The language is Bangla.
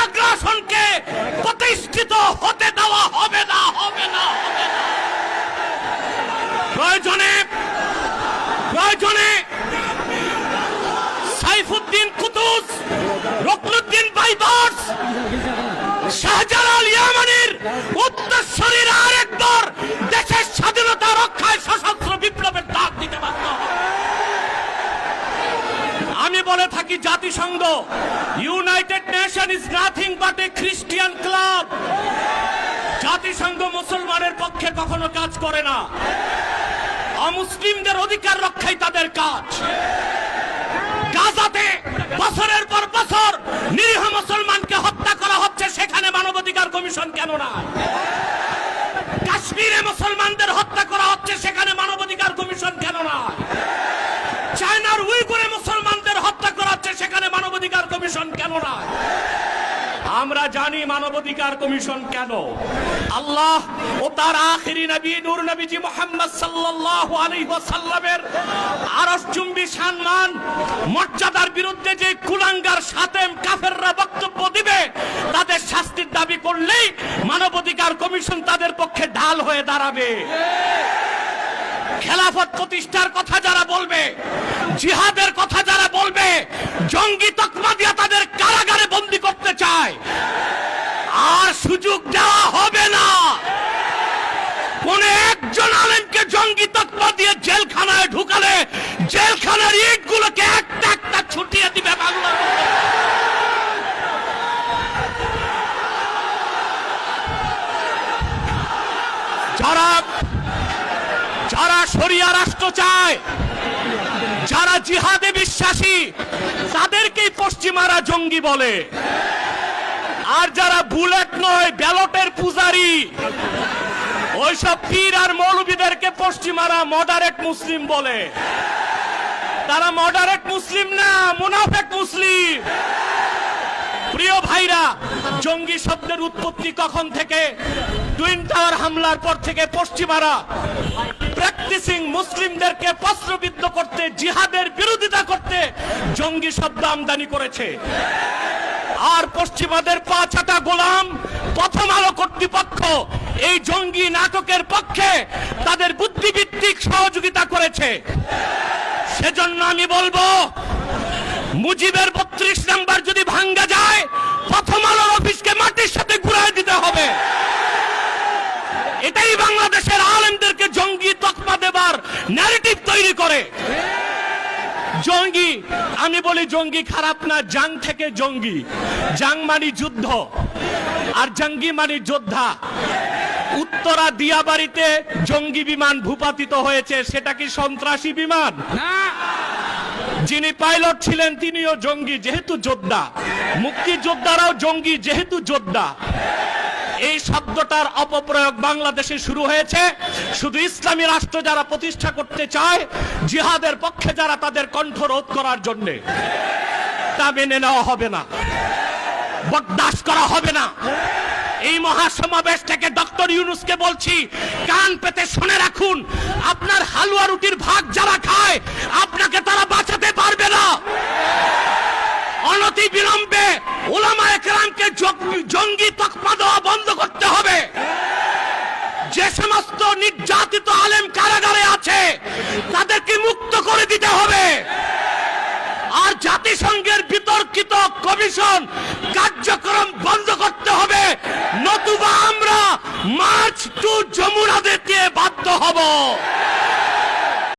আগ্রাসনকে প্রতিষ্ঠিত হতে দেওয়া হবে না হবে না প্রয়োজনে প্রয়োজনে সাইফুদ্দিন কুতুস রকনুদ্দিন বাইবাস শাহজালাল ইয়ামানির উত্তরস্বরীর আরেকবার দেশের স্বাধীনতা রক্ষায় শাসক বলে থাকি জাতিসংঘ। United Nation is nothing but a Christian club জাতিসংঘ মুসলমানের পক্ষে কখনো কাজ করে না। অমুসলিমদের অধিকার রক্ষাই তাদের কাজ। গাজাতে বছরের পর বছর নিরীহ মুসলমানকে হত্যা করা হচ্ছে, সেখানে মানবাধিকার কমিশন কেন না কাশ্মীরে মুসলমানদের হত্যা করা হচ্ছে, সেখানে মানবাধিকার কমিশন কেন না চায়নার উইগুরে মানবাধিকার কমিশন কেন না আমরা জানি মানবাধিকার কমিশন কেন। আল্লাহ ও তার আখিরি নবী, নূর নবীজি মোহাম্মদ সাল্লাল্লাহু আলাইহি ওয়াসাল্লামের আরশ চুম্বি সম্মান, মর্যাদার বিরুদ্ধে যে কুলাঙ্গার সাতেম কাফেররা বক্তব্য দিবে, তাদের শাস্তির দাবি করলেই মানবাধিকার কমিশন তাদের পক্ষে ঢাল হয়ে দাঁড়াবে। খেলাফত প্রতিষ্ঠার কথা যারা বলবে, জিহাদের কথা যারা বলবে, জঙ্গি তকমা দিয়ে তাদের কারাগারে বন্দি করতে চায় আর সুযোগ দেওয়া হবে না কোন একজন জঙ্গি তকমা দিয়ে জেলখানায় ঢুকালে, জেলখানার ইট গুলোকে একটা একটা ছুটিয়ে দিবে বাংলা যারা যারা শরিয়া রাষ্ট্র চায়, যারা জিহাদে বিশ্বাসী, তাদেরকেই পশ্চিমারা জঙ্গি বলে। আর যারা বুলেট নয়, ব্যালটের পূজারি ওইসব পীর আর মৌলবীদেরকে পশ্চিমারা মডারেট মুসলিম বলে। তারা মডারেট মুসলিম না, মুনাফেক মুসলিম। প্রিয় ভাইরা, জঙ্গি শব্দের উৎপত্তি কখন থেকে? টুইন টাওয়ার হামলার পর থেকে পশ্চিমারা প্র্যাকটিসিং মুসলিমদেরকে প্রশ্নবিদ্ধ করতে, জিহাদের বিরোধিতা করতে জঙ্গি শব্দ আমদানি করেছে। আর পশ্চিমাদের পা ছাটা গোলাম প্রথম আলো কর্তৃপক্ষ এই জঙ্গি নাটকের পক্ষে তাদের বুদ্ধিভিত্তিক সহযোগিতা করেছে। সেজন্য আমি বলব, মুজিবের বত্রিশ নাম্বার যদি ভাঙ্গা যায়, প্রথম আলোর অফিসকে মাটির সাথে ঘুরাই দিতে হবে। এটাই বাংলাদেশের আলেমদেরকে জঙ্গি তকমা দেবার ন্যারেটিভ তৈরি করে। জঙ্গি, আমি বলি জঙ্গি খারাপ না, জাং থেকে জঙ্গি। জাং মানি যুদ্ধ। আর জঙ্গি মানি যোদ্ধা। উত্তরা দিয়াবাড়িতে জঙ্গি বিমান ভূপাতিত হয়েছে সেটা কি সন্ত্রাসী বিমান? যিনি পাইলট ছিলেন তিনিও জঙ্গি যেহেতু যোদ্ধা। মুক্তিযোদ্ধারাও জঙ্গি যেহেতু যোদ্ধা। এই শব্দটার অপপ্রয়োগ বাংলাদেশে শুরু হয়েছে। শুধু ইসলামী রাষ্ট্র যারা প্রতিষ্ঠা করতে চায় জিহাদের পক্ষে যারা তাদের কণ্ঠ রোধ করার জন্য। তা মেনে নেওয়া হবে না। বরদাস্ত করা হবে না। এই মহাসমাবেশ থেকে ডক্টর ইউনুসকে বলছি, কান পেতে শুনে রাখুন, আপনার হালুয়া রুটির ভাগ যারা খায়, আপনাকে তারা বাঁচাতে পারবে না। অনতি বিলম্বে ওলামা একরামকে জঙ্গি- তকমা দেওয়া বন্ধ করতে হবে। যে সমস্ত নির্যাতিত আলেম কারাগারে আছে, তাদেরকে মুক্ত করে দিতে হবে। আর জাতিসংঘের বিতর্কিত কমিশন কার্যক্রম বন্ধ করতে হবে নতুবা আমরা মার্চ টু যমুনা দিতে বাধ্য হব।